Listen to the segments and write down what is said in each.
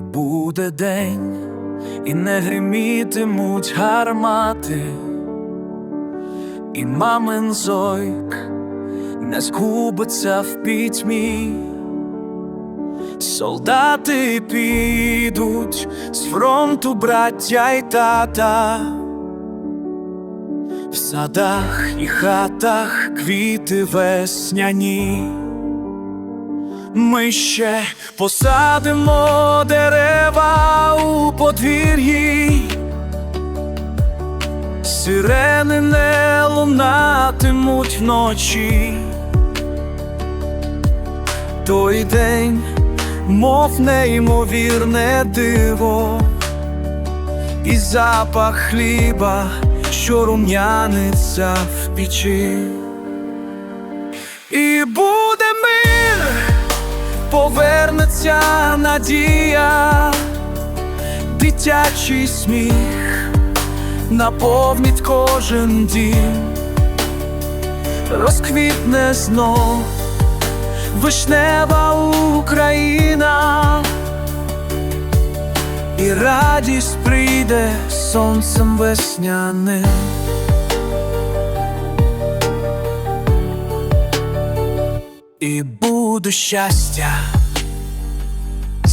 буде день, і не гримітимуть гармати, і мамин зойк не згубиться в пітьмі. Солдати підуть з фронту браття й тата, в садах і хатах квіти весняні. Ми ще посадимо дерева у подвір'ї, сирени не лунатимуть вночі. Той день, мов неймовірне диво, і запах хліба, що рум'яниться в печі. І буде мир, повернеться надія, дитячий сміх наповнить кожен дім, розквітне знов вишнева Україна, і радість прийде сонцем весняним. І буде щастя,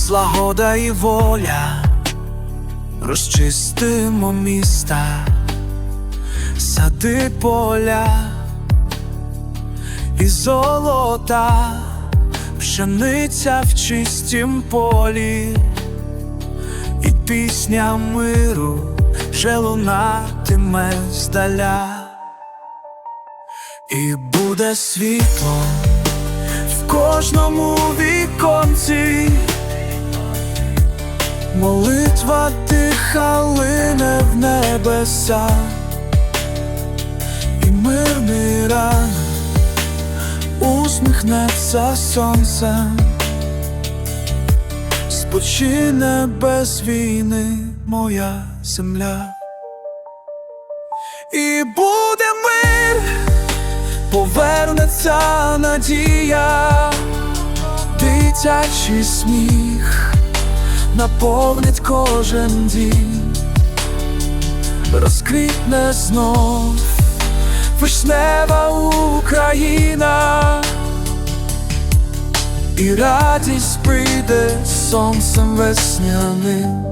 злагода і воля, розчистимо міста, сади поля і золота, пшениця в чистім полі, і пісня миру вже лунатиме здаля, і буде світло в кожному віконці. Молитва тиха лине в небеса, і мирний ран усміхнеться сонцем, спочине без війни моя земля, і буде мир, повернеться надія, дитячий сміх наповнить кожен дім, розквітне знов вишнева Україна, і радість прийде сонцем весняним.